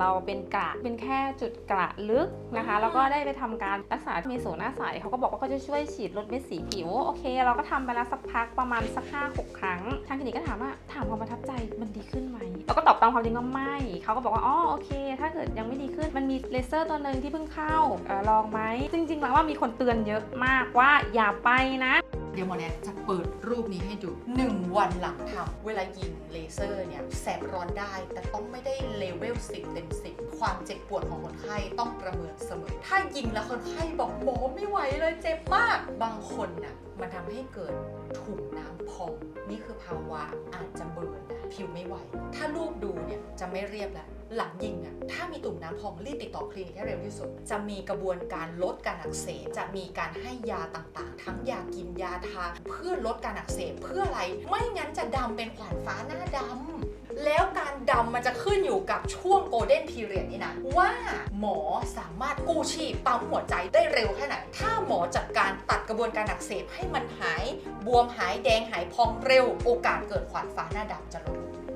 เราเป็นกระเป็นแค่จุดกระลึกนะคะ แล้วก็ได้ไปทำการรักษาเมโสหน้าใสเขาก็บอกว่าเขาจะช่วยฉีดลดเม็ดสีผิว โอเค เราก็ทำไปแล้วสักพักประมาณสักห้าหกครั้ง ทางคลินิกก็ถามว่าถามความประทับใจมันดีขึ้นไหมเราก็ตอบตามความจริงว่าไม่เขาก็บอกว่าอ๋อโอเค ถ้าเกิดยังไม่ดีขึ้นมันมีเลเซอร์ตัวหนึ่งที่เพิ่งเข้าเออลองไหมจริงๆแล้วว่ามีคนเตือนเยอะมากว่าอย่าไปนะ เดี๋ยวหมอแนทจะเปิดรูปนี้ให้ดู 1 วันหลังทำเวลายิงเลเซอร์เนี่ยแสบร้อนได้ แต่ต้องไม่ได้เลเวล 10 เต็ม 10 ความเจ็บปวดของคนไข้ต้องประเมินเสมอ ถ้ายิงแล้วคนไข้บอกหมอไม่ไหวเลยเจ็บมาก บางคนน่ะมันทำให้เกิดถุงน้ำพองนี่คือภาวะอาจ จะเบิร์นนะผิวไม่ไหว ถ้ารูปดูเนี่ยจะไม่เรียบแล้วหลังยิงอะถ้ามีตุ่มน้ำพองรีบติดต่อคลินิกให้เร็วที่สุด จะมีกระบวนการลดการอักเสบ จะมีการให้ยาต่างๆ ทั้งยากินยาทา เพื่อลดการอักเสบเพื่ออะไร ไม่งั้นจะดำเป็นขวานฟ้าหน้าดำ แล้วการดำมันจะขึ้นอยู่กับช่วงโกลเด้นพีเรียดนี่นะ ว่าหมอสามารถกู้ชีพปั๊มหัวใจได้เร็วแค่ไหน ถ้าหมอจัดการตัดกระบวนการอักเสบให้มันหาย บวมหายแดงหายพองเร็ว โอกาสเกิดขวานฟ้าหน้าดำจะลด